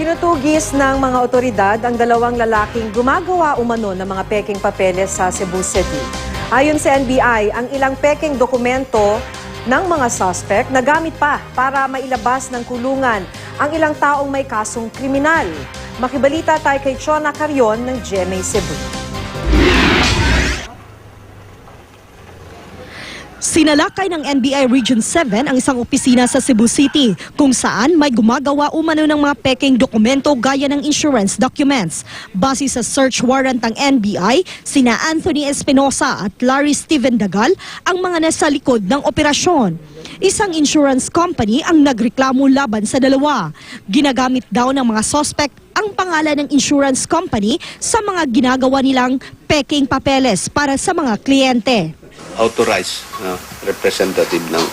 Tinutugis ng mga otoridad ang dalawang lalaking gumagawa umano ng mga peking papeles sa Cebu City. Ayon sa NBI, ang ilang peking dokumento ng mga suspect nagamit pa para mailabas ng kulungan ang ilang taong may kasong kriminal. Makibalita tayo kay Chona Carion ng GMA Cebu. Sinalakay ng NBI Region 7 ang isang opisina sa Cebu City kung saan may gumagawa umano ng mga peking dokumento gaya ng insurance documents. Base sa search warrant ng NBI, sina Anthony Espinosa at Larry Steven Dagal ang mga nasa likod ng operasyon. Isang insurance company ang nagreklamo laban sa dalawa. Ginagamit daw ng mga suspect ang pangalan ng insurance company sa mga ginagawa nilang peking papeles para sa mga kliyente. Authorized uh, representative ng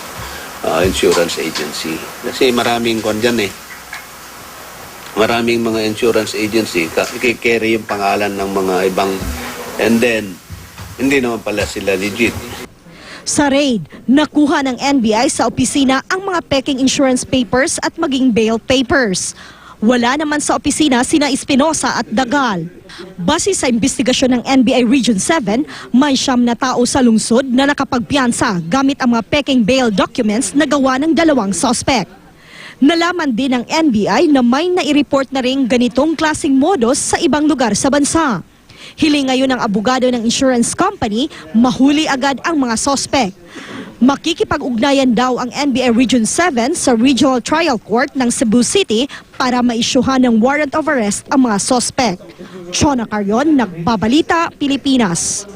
uh, insurance agency. Kasi maraming kon dyan eh. Maraming mga insurance agency, ikikerry yung pangalan ng mga ibang and then, hindi naman pala sila legit. Sa raid, nakuha ng NBI sa opisina ang mga peking insurance papers at maging bail papers. Wala naman sa opisina sina Espinosa at Dagal. Base sa investigasyon ng NBI Region 7, may siyam na tao sa lungsod na nakapagpiansa gamit ang mga peking bail documents na gawa ng dalawang suspect. Nalaman din ng NBI na may nai-report na rin ganitong klasing modus sa ibang lugar sa bansa. Hiling ngayon ng abogado ng insurance company, mahuli agad ang mga sospek. Makikipag-ugnayan daw ang NBI Region 7 sa Regional Trial Court ng Cebu City para maisyuhan ng warrant of arrest ang mga sospek. Chona Carion, Nagbabalita, Pilipinas.